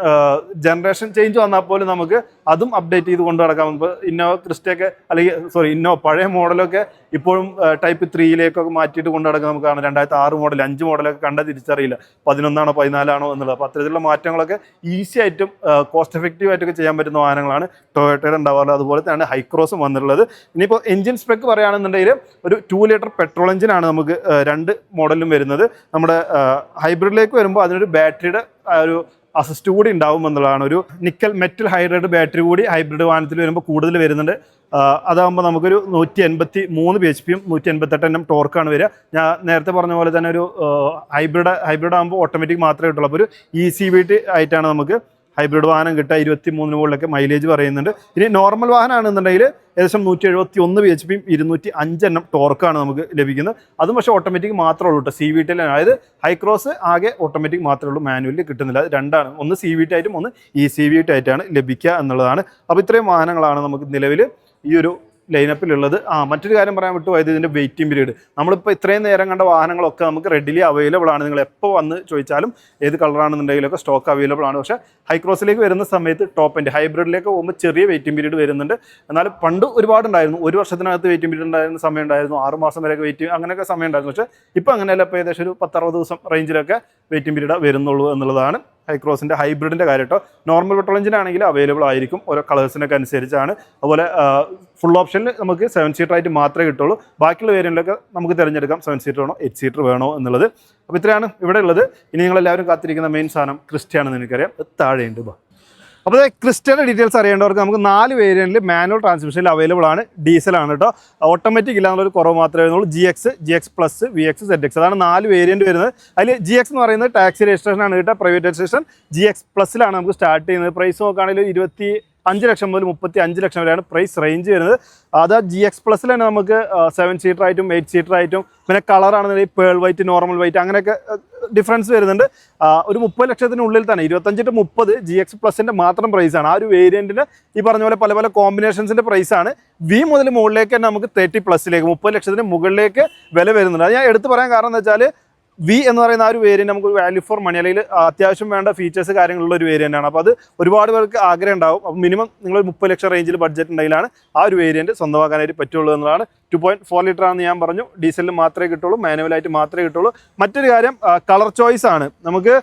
ജനറേഷൻ ചേഞ്ച് വന്നാൽ പോലും നമുക്ക് അതും അപ്ഡേറ്റ് ചെയ്ത് കൊണ്ടു നടക്കാം ഇന്നോവ ക്രിസ്റ്റയൊക്കെ അല്ലെങ്കിൽ സോറി ഇന്നോ പഴയ മോഡലൊക്കെ ഇപ്പോഴും ടൈപ്പ് ത്രീയിലേക്കൊക്കെ മാറ്റിയിട്ട് കൊണ്ടു നടക്കാൻ നമുക്ക് കാണാം. രണ്ടായിരത്തി ആറ് മോഡൽ അഞ്ച് മോഡലൊക്കെ കണ്ട തിരിച്ചറിയില്ല. പതിനൊന്നാണോ പതിനാലാണോ എന്നുള്ളത്. അപ്പോൾ അത്തരത്തിലുള്ള മാറ്റങ്ങളൊക്കെ ഈസി ആയിട്ടും കോസ്റ്റ് എഫക്റ്റീവ് ആയിട്ടൊക്കെ ചെയ്യാൻ പറ്റുന്ന വാഹനങ്ങളാണ് ടൊയോട്ടയുടെ ഉണ്ടാവാറുള്ളത് അതുപോലെ തന്നെയാണ് ഹൈക്രോസും വന്നിട്ടുള്ളത്. ഇനിയിപ്പോൾ എഞ്ചിൻ സ്പെക്ക് പറയുകയാണെന്നുണ്ടെങ്കിൽ ഒരു ടു ലിറ്റർ പെട്രോൾ എഞ്ചിനാണ് നമുക്ക് രണ്ട് മോഡലും വരുന്നത്. നമ്മുടെ ഹൈബ്രിഡിലേക്ക് വരുമ്പോൾ അതിനൊരു ബാറ്ററിയുടെ ഒരു അസിസ്റ്റ് കൂടി ഉണ്ടാവും എന്നുള്ളതാണ്. ഒരു നിക്കൽ മെറ്റൽ ഹൈഡ്രൈഡ് ബാറ്ററി കൂടി ഹൈബ്രിഡ് വാഹനത്തിൽ വരുമ്പോൾ കൂടുതൽ വരുന്നുണ്ട്. അതാകുമ്പോൾ നമുക്കൊരു നൂറ്റി എൺപത്തി മൂന്ന് ബി എച്ച് പിയും നൂറ്റി എൺപത്തെട്ട് എണ്ണം ടോർക്കാണ് വരിക. ഞാൻ നേരത്തെ പറഞ്ഞ പോലെ തന്നെ ഒരു ഹൈബ്രിഡ് ഹൈബ്രിഡ് ആകുമ്പോൾ ഓട്ടോമാറ്റിക് മാത്രമേ കിട്ടുള്ളൂ. അപ്പോൾ ഒരു ഇ സി വി ടി ആയിട്ടാണ് നമുക്ക് ഹൈബ്രിഡ് വാഹനം കിട്ടുക ഇരുപത്തി മൂന്നിന് മുകളിലൊക്കെ മൈലേജ് പറയുന്നുണ്ട്. ഇനി നോർമൽ വാഹനമാണെന്നുണ്ടെങ്കിൽ ഏകദേശം നൂറ്റി എഴുപത്തി ഒന്ന് ബി എച്ച് പിയും ഇരുന്നൂറ്റി അഞ്ചെണ്ണം ടോർക്കാണ് നമുക്ക് ലഭിക്കുന്നത്. അതും പക്ഷേ ഓട്ടോമാറ്റിക് മാത്രമേ ഉള്ളൂ കേട്ടോ. സി വി ടി അതായത് ഹൈക്രോസ് ആകെ ഓട്ടോമാറ്റിക് മാത്രമേ ഉള്ളൂ. മാനുവലിൽ കിട്ടുന്നില്ല. അത് രണ്ടാണ്. ഒന്ന് സി വി ടി ആയിട്ടും ഒന്ന് ഇ സി വി ടി ആയിട്ടാണ് ലഭിക്കുക എന്നുള്ളതാണ്. അപ്പോൾ ഇത്രയും വാഹനങ്ങളാണ് നമുക്ക് നിലവിൽ ഈ ഒരു ലൈനപ്പിലുള്ളത് ആ മറ്റൊരു കാര്യം പറയാൻ വിട്ടു പോയത് ഇതിന്റെ വെയിറ്റിംഗ് പീരീഡ് നമ്മളിപ്പോൾ ഇത്രയും നേരം കണ്ട വാഹനങ്ങളൊക്കെ നമുക്ക് റെഡിലി അവൈലബിൾ ആണ്. നിങ്ങൾ എപ്പോൾ വന്ന് ചോദിച്ചാലും ഏത് കളറാണെന്നുണ്ടെങ്കിലൊക്കെ സ്റ്റോക്ക് അവൈലബിൾ ആണ്. പക്ഷേ ഹൈക്രോസിലേക്ക് വരുന്ന സമയത്ത് ടോപ്പ് എന്റെ ഹൈബ്രിഡിലേക്ക് പോകുമ്പോൾ ചെറിയ വെയിറ്റിംഗ് പീരീഡ് വരുന്നുണ്ട്. എന്നാൽ പണ്ട് ഒരുപാടുണ്ടായിരുന്നു. ഒരു വർഷത്തിനകത്ത് വെയിറ്റിംഗ് പീരീഡ് ഉണ്ടായിരുന്ന സമയം ഉണ്ടായിരുന്നു ആറ് മാസം വരെയൊക്കെ വെയിറ്റ് അങ്ങനെയൊക്കെ സമയം ഉണ്ടായിരുന്നു പക്ഷേ ഇപ്പോൾ അങ്ങനെയല്ല. ഇപ്പോൾ ഏകദേശം ഒരു പത്തറുപത് ദിവസം റേഞ്ചിലൊക്കെ വെയിറ്റിംഗ് പീരീഡ് വരുന്നുള്ളൂ എന്നുള്ളതാണ്. ഹൈക്രോസിന്റെ ഹൈബ്രിഡിന്റെ കാര്യം നോർമൽ പെട്രോൾ എഞ്ചിൻ ആണെങ്കിൽ അവൈലബിൾ ആയിരിക്കും. ഓരോ കളേഴ്സിനൊക്കെ അനുസരിച്ചാണ്. അതുപോലെ ഫുൾ ഓപ്ഷനിൽ നമുക്ക് സെവൻ സീറ്റർ ആയിട്ട് മാത്രമേ കിട്ടുള്ളൂ. ബാക്കിയുള്ള വേരിയന്റിലൊക്കെ നമുക്ക് തിരഞ്ഞെടുക്കാം. സെവൻ സീറ്റർ വേണോ എയ്റ്റ് സീറ്റർ വേണോ എന്നുള്ളത്. അപ്പോൾ ഇത്രയാണ് ഇവിടെ ഉള്ളത്. ഇനി നിങ്ങളെല്ലാവരും കാത്തിരിക്കുന്ന മെയിൻ സാധനം ക്രിസ്റ്റിയാണെന്ന് എനിക്കറിയാം. താഴെയുണ്ട് ബാ. അപ്പോൾ ക്രിസ്റ്റയുടെ ഡീറ്റെയിൽസ് അറിയേണ്ടവർക്ക് നമുക്ക് നാല് വേരിയന്റിൽ മാനുവൽ ട്രാൻസ്മിഷനിൽ അവൈലബിൾ ആണ്. ഡീസലാണ് കേട്ടോ. ഓട്ടോമാറ്റിക് ഇല്ലാന്നുള്ളൊരു കുറവ് മാത്രമേ വരുന്നുള്ളൂ. G X G X plus V X Z X അതാണ് നാല് വേരിയന്റ് വരുന്നത്. അതിൽ ജി എക്സ് എന്ന് പറയുന്നത് ടാക്സി രജിസ്ട്രേഷൻ ആണ് കേട്ടോ. പ്രൈവറ്റ് രജിസ്ട്രേഷൻ ജി എക്സ് പ്ലസ്സിലാണ് നമുക്ക് സ്റ്റാർട്ട് ചെയ്യുന്നത്. പ്രൈസ് നോക്കുകയാണെങ്കിൽ ഇരുപത്തി അഞ്ച് ലക്ഷം മുതൽ മുപ്പത്തി അഞ്ച് ലക്ഷം വരെയാണ് പ്രൈസ് റേഞ്ച് വരുന്നത്. അത് ജി എക്സ് പ്ലസ്സിൽ തന്നെ നമുക്ക് സെവൻ സീറ്റർ ആയിട്ടും എയ്റ്റ് സീറ്റർ ആയിട്ടും പിന്നെ കളറാണെന്നുണ്ടെങ്കിൽ പേൾ വൈറ്റ് നോർമൽ വൈറ്റ് അങ്ങനെയൊക്കെ ഡിഫറൻസ് വരുന്നുണ്ട്. ഒരു മുപ്പത് ലക്ഷത്തിനുള്ളിൽ തന്നെ ഇരുപത്തഞ്ച് ടു മുപ്പത് ജി എക്സ് പ്ലസിന്റെ മാത്രം പ്രൈസാണ് ആ ഒരു വേരിയന്റിന് ഈ പറഞ്ഞ പോലെ പല പല കോമ്പിനേഷൻസിന്റെ പ്രൈസാണ് വി മുതൽ മുകളിലേക്ക് തന്നെ നമുക്ക് തേർട്ടി പ്ലസിലേക്ക് മുപ്പത് ലക്ഷത്തിന് മുകളിലേക്ക് വില വരുന്നുണ്ട്. അത് ഞാൻ എടുത്തു പറയാൻ കാരണം എന്താ വെച്ചാൽ വി എന്ന് പറയുന്ന ആ ഒരു വേരിയന്റ് നമുക്ക് വാല്യൂ ഫോർ മണി അല്ലെങ്കിൽ അത്യാവശ്യം വേണ്ട ഫീച്ചേഴ്സ് കാര്യങ്ങളുള്ള ഒരു വേരിയന്റ് ആണ്. അപ്പോൾ അത് ഒരുപാട് പേർക്ക് ആഗ്രഹം ഉണ്ടാവും. അപ്പോൾ മിനിമം നിങ്ങൾ മുപ്പത് ലക്ഷം റേഞ്ചിൽ ബഡ്ജറ്റ് ഉണ്ടെങ്കിലാണ് ആ ഒരു വേരിയന്റ് സ്വന്തമാക്കാനായിട്ട് പറ്റുള്ളൂ എന്നതാണ് ടു പോയിന്റ് ഫോർ ലിറ്റർ ആണെന്ന് ഞാൻ പറഞ്ഞു. ഡീസലിൽ മാത്രമേ കിട്ടുള്ളൂ മാനുവലായിട്ട് മാത്രമേ കിട്ടുള്ളൂ. മറ്റൊരു കാര്യം കളർ ചോയ്സ് ആണ്. നമുക്ക്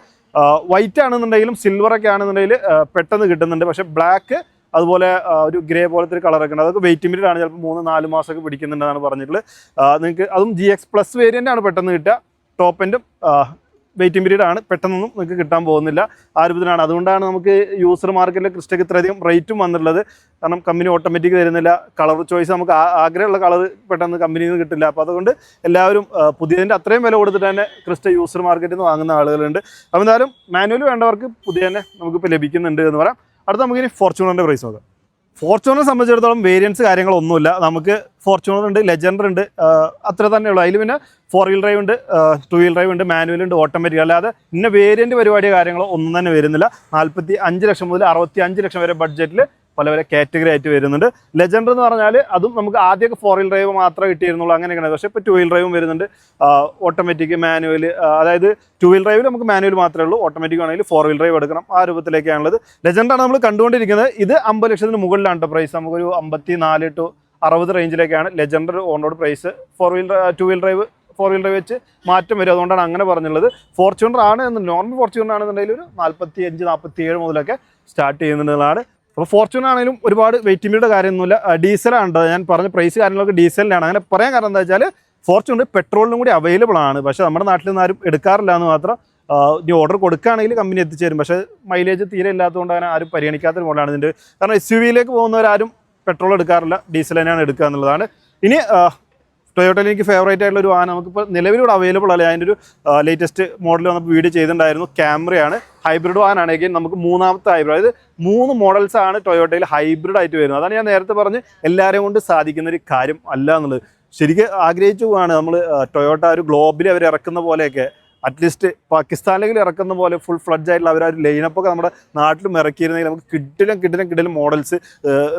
വൈറ്റ് ആണെന്നുണ്ടെങ്കിലും സിൽവറൊക്കെ ആണെന്നുണ്ടെങ്കിൽ പെട്ടെന്ന് കിട്ടുന്നുണ്ട്. പക്ഷേ ബ്ലാക്ക് അതുപോലെ ഒരു ഗ്രേ പോലത്തെ ഒരു കളറൊക്കെ ഉണ്ട്. അതൊക്കെ വെയിറ്റ് മിനിറ്റ് ആണ്. ചിലപ്പോൾ മൂന്ന് നാല് മാസമൊക്കെ പിടിക്കുന്നുണ്ടെന്നാണ് പറഞ്ഞിട്ടുള്ളത്. നിങ്ങൾക്ക് അതും ജി എക്സ് പ്ലസ് വേരിയന്റ് ആണ് പെട്ടെന്ന് കിട്ടുക. ടോപ്പ് എൻഡും വെയിറ്റിംഗ് പീരീഡ് ആണ്. പെട്ടെന്നൊന്നും നിങ്ങൾക്ക് കിട്ടാൻ പോകുന്നില്ല. ആ രൂപത്തിലാണ് അതുകൊണ്ടാണ് നമുക്ക് യൂസർ മാർക്കറ്റിൽ ക്രിസ്റ്റയ്ക്ക് ഇത്രയധികം റേറ്റും വന്നിട്ടുള്ളത്. കാരണം കമ്പനി ഓട്ടോമാറ്റിക് തരുന്നില്ല. കളർ ചോയ്സ് നമുക്ക് ആഗ്രഹമുള്ള കളർ പെട്ടെന്ന് കമ്പനിയിൽ നിന്ന് കിട്ടില്ല. അപ്പോൾ അതുകൊണ്ട് എല്ലാവരും പുതിയതിന്റെ അത്രയും വില കൊടുത്തിട്ട് തന്നെ ക്രിസ്റ്റ യൂസർ മാർക്കറ്റിൽ നിന്ന് വാങ്ങുന്ന ആളുകളുണ്ട്. അപ്പോൾ എന്തായാലും മാനുവൽ വേണ്ടവർക്ക് പുതിയ തന്നെ നമുക്കിപ്പോൾ ലഭിക്കുന്നുണ്ട് എന്ന് പറയാം. അടുത്ത നമുക്കിനി ഫോർച്യൂണറിന്റെ പ്രൈസ് നോക്കാം. ഫോർച്യൂണറെ സംബന്ധിച്ചിടത്തോളം വേരിയൻസ് കാര്യങ്ങളൊന്നുമില്ല. നമുക്ക് ഫോർച്യൂണർ ഉണ്ട് ലെജൻഡർ ഉണ്ട് അത്ര തന്നെ ഉള്ളൂ. അതിൽ പിന്നെ ഫോർ വീൽ ഡ്രൈവ് ഉണ്ട് ടു വീൽ ഡ്രൈവ് ഉണ്ട് മാനുവൽ ഉണ്ട് ഓട്ടോമാറ്റിക് അല്ലാതെ ഇന്ന വേരിയന്റ് പരിപാടിയോ കാര്യങ്ങളോ ഒന്നും തന്നെ വരുന്നില്ല. നാൽപ്പത്തി അഞ്ച് ലക്ഷം മുതൽ അറുപത്തി അഞ്ച് ലക്ഷം വരെ ബഡ്ജറ്റിൽ പല പല കാറ്റഗറി ആയിട്ട് വരുന്നുണ്ട്. ലെജൻഡർ എന്ന് പറഞ്ഞാൽ അതും നമുക്ക് ആദ്യമൊക്കെ ഫോർ വീൽ ഡ്രൈവ് മാത്രമേ കിട്ടിയിരുന്നുള്ളൂ അങ്ങനെയൊക്കെയാണ്. പക്ഷേ ഇപ്പോൾ ടു വീൽ ഡ്രൈവും വരുന്നുണ്ട്. ഓട്ടോമാറ്റിക് മാനുവൽ അതായത് ടു വീൽ ഡ്രൈവിൽ നമുക്ക് മാനുവൽ മാത്രമേ ഉള്ളൂ. ഓട്ടോമാറ്റിക് ആണെങ്കിൽ ഫോർ വീൽ ഡ്രൈവ് എടുക്കണം. ആ രൂപത്തിലേക്കാണുള്ളത് ലെജൻഡാണ് നമ്മൾ കണ്ടുകൊണ്ടിരിക്കുന്നത്. ഇത് അമ്പത് ലക്ഷത്തിന് മുകളിലാണ് പ്രൈസ് നമുക്കൊരു അമ്പത്തി നാല് ടു അറുപത് റേഞ്ചിലേക്കാണ് Legender on road price four wheel two wheel drive four wheel drive വെച്ച് മാറ്റം വരും. അതുകൊണ്ടാണ് അങ്ങനെ പറഞ്ഞുള്ളത് ഫോർച്യൂണർ ആണ് എന്ന് നോർമൽ ഫോർച്യൂണർ ആണെന്നുണ്ടെങ്കിൽ ഒരു നാൽപ്പത്തി അഞ്ച് നാൽപ്പത്തി ഏഴ് മുതലൊക്കെ സ്റ്റാർട്ട് ചെയ്യുന്നുള്ളതാണ് അപ്പോൾ ഫോർച്യൂണർ ആണെങ്കിലും ഒരുപാട് വെയിറ്റിംഗിയുടെ കാര്യമൊന്നുമില്ല. ഡീസലാണ്. ഞാൻ പറഞ്ഞ പ്രൈസ് കാര്യങ്ങളൊക്കെ ഡീസലിനാണ് അങ്ങനെ പറയാൻ കാരണം എന്താ വെച്ചാൽ ഫോർച്യൂണർ പെട്രോളിനും കൂടി അവൈലബിൾ ആണ്. പക്ഷേ നമ്മുടെ നാട്ടിൽ നിന്ന് ആരും എടുക്കാറില്ല എന്ന് മാത്രം ഇനി ഓർഡർ കൊടുക്കുകയാണെങ്കിൽ കമ്പനി എത്തിച്ചേരും പക്ഷേ മൈലേജ് തീരെ ഇല്ലാത്തതുകൊണ്ട് അങ്ങനെ ആരും പരിഗണിക്കാത്ത മോഡലാണ് ഇതിന്റെ. കാരണം എസ് യു വിയിലേക്ക് പോകുന്നവരാരും പെട്രോൾ എടുക്കാറില്ല ഡീസൽ തന്നെയാണ് എടുക്കുക എന്നുള്ളതാണ്. ഇനി ടൊയോട്ടയിൽ എനിക്ക് ഫേവറേറ്റ് ആയിട്ടുള്ള ഒരു വാഹനം നമുക്കിപ്പോൾ നിലവിലൂടെ അവൈലബിൾ അല്ലേ? അതിന്റെ ഒരു ലേറ്റസ്റ്റ് മോഡൽ വന്നപ്പോൾ വീഡിയോ ചെയ്തിട്ടുണ്ടായിരുന്നു. ക്യാമറയാണ് ഹൈബ്രിഡ് വാഹനമാണെങ്കിൽ നമുക്ക് മൂന്നാമത്തെ ഹൈബ്രിഡ് അതായത് മൂന്ന് മോഡൽസ് ആണ് ടൊയോട്ടയിൽ ഹൈബ്രിഡ് ആയിട്ട് വരുന്നത്. അതാണ് ഞാൻ നേരത്തെ പറഞ്ഞ് എല്ലാവരെയും കൊണ്ട് സാധിക്കുന്ന ഒരു കാര്യം അല്ല എന്നുള്ളത്. ശരിക്കും ആഗ്രഹിച്ചു പോവാണ് നമ്മൾ ടൊയോട്ട ഒരു ഗ്ലോബിൽ അവർ ഇറക്കുന്ന പോലെയൊക്കെ അറ്റ്ലീസ്റ്റ് പാകിസ്ഥാനിലെങ്കിലും ഇറക്കുന്ന പോലെ ഫുൾ ഫ്ലഡ്ജ് ആയിട്ടുള്ള അവർ ആ ലൈനപ്പൊക്കെ നമ്മുടെ നാട്ടിലും ഇറക്കിയിരുന്നെങ്കിൽ നമുക്ക് കിട്ടിലും കിട്ടിലും കിട്ടിലും മോഡൽസ്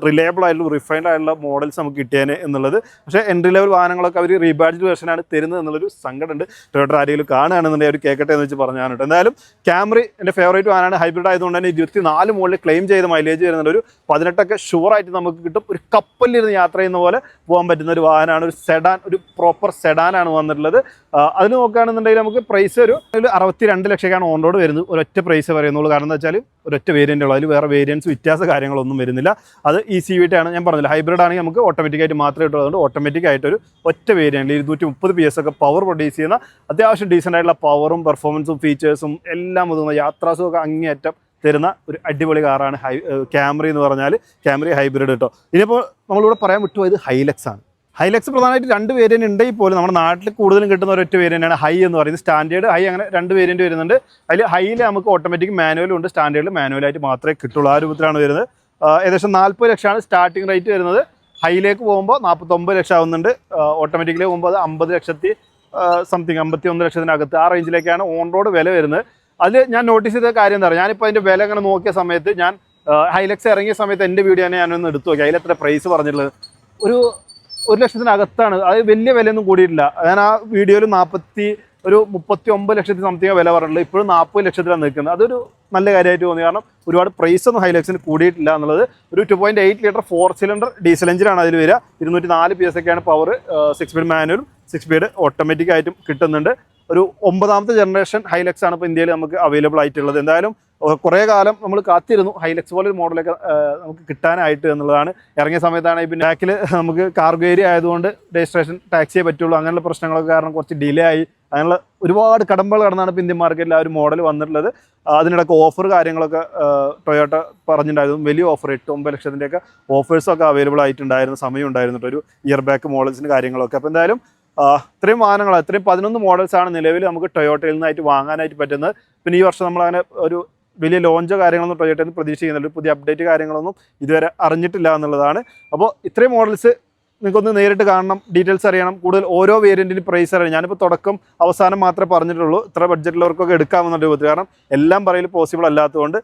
റിലയബിൾ ആയിട്ടുള്ള റിഫൈൻഡ് ആയിട്ടുള്ള മോഡൽസ് നമുക്ക് കിട്ടിയേനെ എന്നുള്ളത്. പക്ഷേ എൻട്രി ലെവൽ വാഹനങ്ങളൊക്കെ അവർ റീബാഡ്ജ് വെർഷനാണ് തരുന്നത് എന്നുള്ളൊരു സങ്കടമുണ്ട്. ടൊയോട്ടർ ആരെങ്കിലും കാണുകയാണെന്നുണ്ടെങ്കിൽ അവർ കേൾക്കട്ടെ എന്ന് വെച്ച് പറഞ്ഞാണ് എന്തായാലും ക്യാമറി എന്റെ ഫേവറേറ്റ് വാഹനമാണ് ഹൈബ്രിഡ് ആയതുകൊണ്ട് തന്നെ ഇരുപത്തി നാല് മുകളിൽ ക്ലെയിം ചെയ്ത മൈലേജ് വരുന്നുണ്ട്. ഒരു പതിനെട്ടൊക്കെ ഷുവറായിട്ട് നമുക്ക് കിട്ടും. ഒരു കപ്പലിലിരുന്ന് യാത്ര ചെയ്യുന്ന പോലെ പോകാൻ പറ്റുന്ന ഒരു വാഹനമാണ്. ഒരു സെഡാൻ ഒരു പ്രോപ്പർ സെഡാനാണ് വന്നിട്ടുള്ളത്. അത് നോക്കുകയാണെന്നുണ്ടെങ്കിൽ നമുക്ക് പ്രൈസ് ഒരു ഒരു അറുപത്തി രണ്ട് ലക്ഷക്കാണ് ഓൺ റോഡ് വരുന്നത്. ഒരൊറ്റ പ്രൈസ് പറയുന്നുള്ളൂ. കാരണം എന്താ വെച്ചാൽ ഒരൊറ്റ വേരിയന്റ് ഉള്ളൂ. അതിൽ വേറെ വേരിയൻസ് വ്യത്യാസ കാര്യങ്ങളൊന്നും വരുന്നില്ല. അത് ഈ സി വിട്ടാണ് ഞാൻ പറഞ്ഞില്ല ഹൈബ്രിഡ് ആണെങ്കിൽ നമുക്ക് ഓട്ടോമാറ്റിക്കായിട്ട് മാത്രമേ കിട്ടുള്ളൂ. അതുകൊണ്ട് ഓട്ടോമാറ്റിക് ആയിട്ട് ഒരു ഒറ്റ വേരിയന്റ് ഇരുന്നൂറ്റി മുപ്പത് പി എസ് ഒക്കെ പവർ പ്രൊഡ്യൂസ് ചെയ്യുന്ന അത്യാവശ്യം ഡീസന്റ് ആയിട്ടുള്ള പവറും പെർഫോമൻസും ഫീച്ചേഴ്സും എല്ലാം ഒതുങ്ങുന്ന യാത്രാസുഖമൊക്കെ അങ്ങേയറ്റം തരുന്ന ഒരു അടിപൊളി കാറാണ് ഹൈ ക്യാമറി എന്ന് പറഞ്ഞാൽ ക്യാമറി ഹൈബ്രിഡ് കേട്ടോ ഇനിയിപ്പോൾ നമ്മളിവിടെ പറയാൻ വിട്ടുപോയത് ഹൈലക്സ് ആണ്. ഹൈലക്സ് പ്രധാനമായിട്ട് രണ്ട് വേരിയന്റ് ഉണ്ടെങ്കിൽ പോലും നമ്മുടെ നാട്ടിൽ കൂടുതലും കിട്ടുന്ന ഒരൊറ്റ വേരിയന്റാണ് ഹൈ എന്ന് പറയുന്നത്. സ്റ്റാൻഡേർഡ് ഹൈ അങ്ങനെ രണ്ട് വേരിയന്റ് വരുന്നുണ്ട്. അതിൽ ഹൈയിൽ നമുക്ക് ഓട്ടോമാറ്റിക് മാനുവലും ഉണ്ട്. സ്റ്റാൻഡേർഡിൽ മാനുവലായിട്ട് മാത്രമേ കിട്ടുള്ളൂ. ആ രൂപത്തിലാണ് വരുന്നത്. ഏകദേശം നാൽപ്പത് ലക്ഷമാണ് സ്റ്റാർട്ടിംഗ് റേറ്റ് വരുന്നത്. ഹൈയിലേക്ക് പോകുമ്പോൾ നാൽപ്പത്തൊമ്പത് ലക്ഷം ആവുന്നുണ്ട്. ഓട്ടോമാറ്റിക്കലി പോകുമ്പോൾ അത് അമ്പത് ലക്ഷത്തി സംതിങ് അമ്പത്തി ഒന്ന് ലക്ഷത്തിനകത്ത് ആ റേഞ്ചിലേക്കാണ് ഓൺ റോഡ് വില വരുന്നത്. അതിൽ ഞാൻ നോട്ടീസ് ചെയ്ത കാര്യം എന്താ പറയുക ഞാനിപ്പോൾ അതിന്റെ വില അങ്ങനെ നോക്കിയ സമയത്ത് ഞാൻ ഹൈലക്സ് ഇറങ്ങിയ സമയത്ത് എന്റെ വീഡിയോ തന്നെ ഞാനൊന്ന് എടുത്തു നോക്കി. അതിലെത്ര പ്രൈസ് പറഞ്ഞിട്ടുള്ളത്? ഒരു ഒരു ലക്ഷത്തിനകത്താണ്. അത് വലിയ വിലയൊന്നും കൂടിയിട്ടില്ല. ഞാൻ ആ വീഡിയോയിൽ നാൽപ്പത്തി ഒരു മുപ്പത്തി ഒമ്പത് ലക്ഷത്തി സംതിങ് വില പറഞ്ഞിട്ടുള്ളത്. ഇപ്പോഴും നാൽപ്പത് ലക്ഷത്തിലാണ് നിൽക്കുന്നത്. അതൊരു നല്ല കാര്യമായിട്ട് തോന്നി. കാരണം ഒരുപാട് പ്രൈസ് ഒന്നും ഹൈലക്സിന് കൂടിയിട്ടില്ല എന്നുള്ളത് ഒരു two point eight litre four cylinder diesel എഞ്ചിനാണ് അതിൽ വരിക. ഇരുന്നൂറ്റി നാല് പി എസ് ഒക്കെയാണ് പവർ സിക്സ് സ്പീഡ് മാനുവലും സിക്സ് സ്പീഡ് ഓട്ടോമാറ്റിക് ആയിട്ടും കിട്ടുന്നുണ്ട്. ഒരു ഒമ്പതാമത്തെ ജനറേഷൻ ഹൈലക്സ് ആണ് ഇപ്പോൾ ഇന്ത്യയിൽ നമുക്ക് അവൈലബിൾ ആയിട്ടുള്ളത്. എന്തായാലും കുറേ കാലം നമ്മൾ കാത്തിരുന്നു ഹൈലക്സ് പോലെ ഒരു മോഡലൊക്കെ നമുക്ക് കിട്ടാനായിട്ട് എന്നുള്ളതാണ്. ഇറങ്ങിയ സമയത്താണ് പിന്നെ ബാക്കിൽ നമുക്ക് കാർഗോ ഏരിയ ആയതുകൊണ്ട് രജിസ്ട്രേഷൻ ടാക്സിയെ പറ്റുള്ളൂ. അങ്ങനെയുള്ള പ്രശ്നങ്ങളൊക്കെ കാരണം കുറച്ച് ഡിലേ ആയി. അങ്ങനെയുള്ള ഒരുപാട് കടമ്പകൾ കടന്നാണ് ഇപ്പോൾ ഇന്ത്യൻ മാർക്കറ്റിൽ ആ ഒരു മോഡൽ വന്നിട്ടുള്ളത്. അതിനിടയ്ക്ക് ഓഫർ കാര്യങ്ങളൊക്കെ ടൊയോട്ട പറഞ്ഞിട്ടുണ്ടായിരുന്നു. വലിയ ഓഫർ എട്ട് ഒമ്പത് ലക്ഷത്തിന്റെയൊക്കെ ഓഫേഴ്സൊക്കെ അവൈലബിൾ ആയിട്ടുണ്ടായിരുന്ന. സമയം ഉണ്ടായിരുന്നു. ഒരു ഇയർ ബാക്ക് മോഡൽസിന് കാര്യങ്ങളൊക്കെ. അപ്പോൾ എന്തായാലും ഇത്രയും വാഹനങ്ങൾ ഇത്രയും പതിനൊന്ന് മോഡൽസാണ് നിലവിൽ നമുക്ക് ടൊയോട്ടയിൽ നിന്നായിട്ട് വാങ്ങാനായിട്ട് പറ്റുന്നത്. പിന്നെ ഈ വർഷം നമ്മളങ്ങനെ ഒരു വലിയ ലോഞ്ചോ കാര്യങ്ങളൊന്നും ടൊയോട്ടയിൽ നിന്ന് പ്രതീക്ഷിക്കുന്നില്ല. പുതിയ അപ്ഡേറ്റ് കാര്യങ്ങളൊന്നും ഇതുവരെ അറിഞ്ഞിട്ടില്ല എന്നുള്ളതാണ്. അപ്പോൾ ഇത്രയും മോഡൽസ് നിങ്ങൾക്കൊന്ന് നേരിട്ട് കാണണം ഡീറ്റെയിൽസ് അറിയണം. കൂടുതൽ ഓരോ വേരിയന്റിനും പ്രൈസ് അറിയണം. ഞാനിപ്പോൾ തുടക്കം അവസാനം മാത്രമേ പറഞ്ഞിട്ടുള്ളൂ. ഇത്ര ബഡ്ജറ്റിലുള്ളവർക്കൊക്കെ എടുക്കാമെന്ന രൂപത്തിൽ കാരണം എല്ലാം പറയൽ പോസിബിൾ അല്ലാത്തതുകൊണ്ട്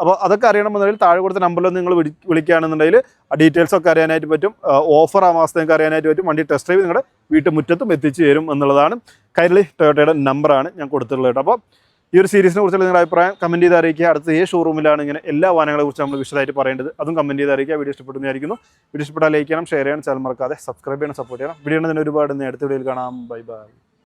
അപ്പോൾ അതൊക്കെ അറിയണമെന്നുണ്ടെങ്കിൽ താഴെ കൊടുത്ത നമ്പറിൽ നിങ്ങൾ വിളി വിളിക്കുകയാണെന്നുണ്ടെങ്കിൽ ഡീറ്റെയിൽസ് ഒക്കെ അറിയാനായിട്ട് പറ്റും. ഓഫർ ആ മാസത്തേക്ക് അറിയാനായിട്ട് പറ്റും. വണ്ടി ടെസ്റ്റ് ഡ്രൈവ് നിങ്ങളുടെ വീട്ടുമുറ്റത്തും എത്തിച്ചു തരും എന്നുള്ളതാണ്. കൈരളി ടൊയോട്ടയുടെ നമ്പറാണ് ഞാൻ കൊടുത്തിട്ടുള്ളത് അപ്പോൾ ഈ ഒരു സീരീസിനെ കുറിച്ചുള്ള നിങ്ങളുടെ അഭിപ്രായം കമന്റ് ചെയ്ത് അറിയിക്കുക. അടുത്ത ഏ ഷോറൂമിലാണ് ഇങ്ങനെ എല്ലാ വാഹനങ്ങളെ കുറിച്ച് നമ്മൾ വിശദമായിട്ട് പറയേണ്ടത്. അതും കമന്റ് ചെയ്ത് അറിയിക്കുക. വീഡിയോ ഇഷ്ടപ്പെടുന്നതായിരിക്കുന്നു. വീഡിയോ ഇഷ്ടപ്പെട്ടാൽ ലൈക്ക് ചെയ്യണം ഷെയർ ചെയ്യണം. ചാനൽ മറക്കാതെ സബ്സ്ക്രൈബ് ചെയ്യണം സപ്പോർട്ട് ചെയ്യണം. വീഡിയോ തന്നെ ഒരുപാട് നേരത്തെ വീഡിയോയിൽ കാണാം. Bye bye